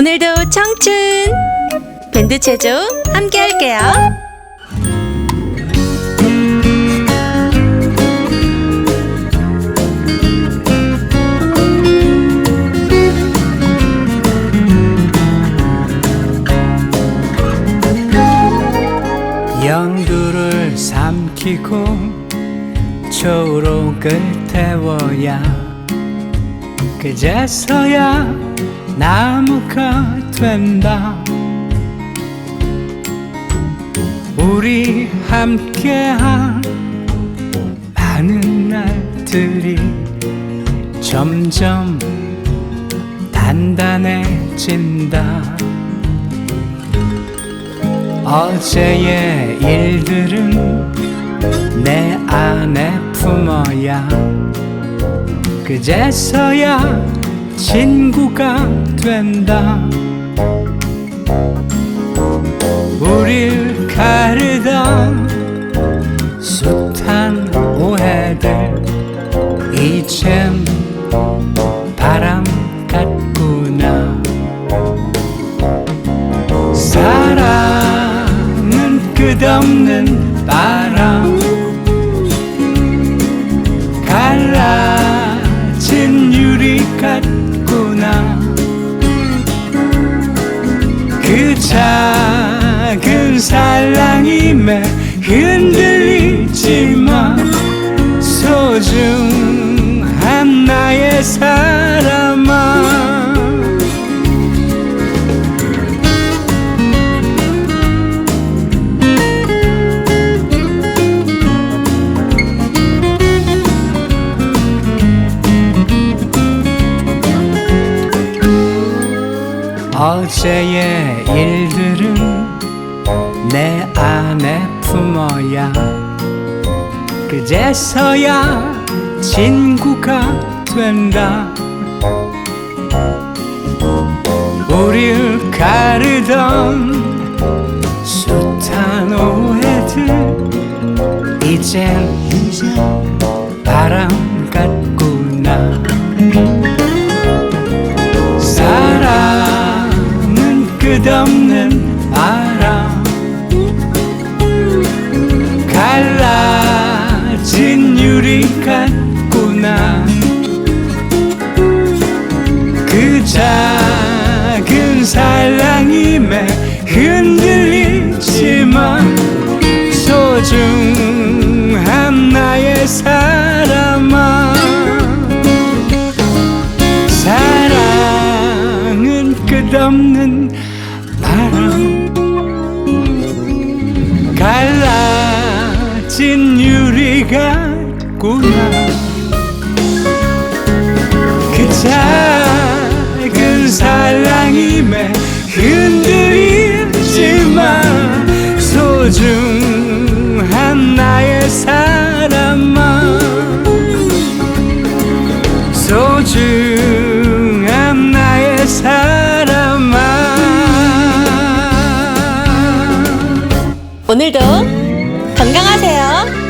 오늘도 청춘 밴드 체조 함께 할게요. 연두를 삼키고 초록을 태워야 그제서야 나무가 된다. 우리 함께한 많은 날들이 점점 단단해진다. 어제의 일들은 내 안에 품어야 그제서야 친구가 된다. 우릴 가르던 숱한 오해들 이젠 바람 같구나. 사랑은 끝없는 바람 작은 사랑임에 흔들리지만 소중한 나의 사 어제의 일들은 내 안에 품어야 그제서야 친구가 된다. 우릴 가르던 숱한 오해들 이젠 바람 같구 끝없는 바람. 갈라진 유리 같구나. 그 작은 사랑임에 흔들리지만 소중한 나의 사람아. 사랑은 끝없는 바람. 갈라진 유리 같구나. 그 작은 사랑임에 흔들리지만 소중 건강하세요.